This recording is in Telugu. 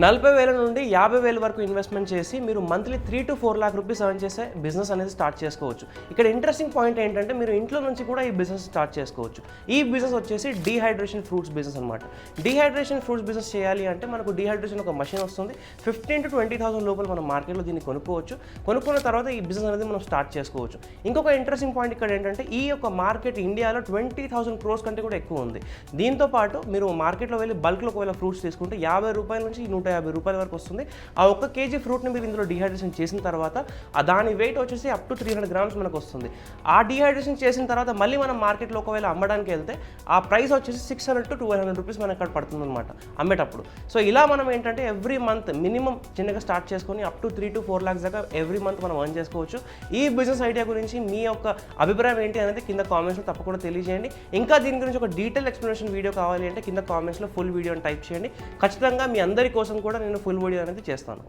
నలభై వేల నుండి యాభై వేల వరకు ఇన్వెస్ట్మెంట్ చేసి మీరు monthly three to four lakh rupees earn చేసే బిజినెస్ అనేది స్టార్ట్ చేసుకోవచ్చు. ఇక్కడ ఇంట్రెస్టింగ్ పాయింట్ ఏంటంటే మీరు ఇంట్లో నుంచి కూడా ఈ బిజినెస్ స్టార్ట్ చేసుకోవచ్చు. ఈ బిజినెస్ వచ్చేసి డీహైడ్రేషన్ ఫ్రూట్స్ బిజినెస్ అనమాట డీహైడ్రేషన్ ఫ్రూట్స్ బిజినెస్ చేయాలి అంటే మనకు డీహైడ్రేషన్ ఒక మషిన్ వస్తుంది. ఫిఫ్టీన్ టు ట్వంటీ థౌసండ్ లోపల మనం మార్కెట్లో దీన్ని కొనుక్కోవచ్చు. కొనుక్కున్న తర్వాత ఈ బిజినెస్ అనేది మనం స్టార్ట్ చేసుకోవచ్చు. ఇంకొక ఇంట్రెస్టింగ్ పాయింట్ ఇక్కడ ఏంటంటే ఈ యొక్క మార్కెట్ ఇండియాలో ట్వంటీ థౌసండ్ క్రోర్స్ కంటే కూడా ఎక్కువ ఉంది. దీంతో పాటు మీరు మార్కెట్లో వెళ్ళి బల్క్లో ఒకవేళ ఫ్రూట్స్ తీసుకుంటే యాభై రూపాయల నుంచి నూట యాభై రూపాయల వరకు వస్తుంది. ఆ ఒక్క కేజీ ఫ్రూట్ని మీరు ఇందులో డిహైడ్రేషన్ చేసిన తర్వాత దాని వెయిట్ వచ్చేసి up to three hundred grams మనకు వస్తుంది. ఆ డిహైడ్రేషన్ చేసిన తర్వాత మళ్ళీ మనం మార్కెట్లో ఒకవేళ అమ్మడానికి వెళ్తే ఆ ప్రైస్ వచ్చేసి six hundred to two hundred rupees మనకి అక్కడ పడుతుంది అనమాట అమ్మేటప్పుడు. సో ఇలా మనం ఏంటంటే ఎవ్రీ మంత్ మినిమం చిన్నగా స్టార్ట్ చేసుకొని up to three to four lakhs దాకా ఎవ్రీ మంత్ మనం ఎర్న్ చేసుకోవచ్చు. ఈ బిజినెస్ ఐడియా గురించి మీ యొక్క అభిప్రాయం ఏంటి అనేది కింద కామెంట్స్లో తప్పకుండా తెలియజేయండి. ఇంకా దీని గురించి ఒక డీటెయిల్ ఎక్స్ప్లెనేషన్ వీడియో కావాలి అంటే కింద కామెంట్స్లో ఫుల్ వీడియో టైప్ చేయండి. ఖచ్చితంగా మీ అందరి కోసం కూడా నేను ఫుల్ బాడీ అనేది చేస్తాను.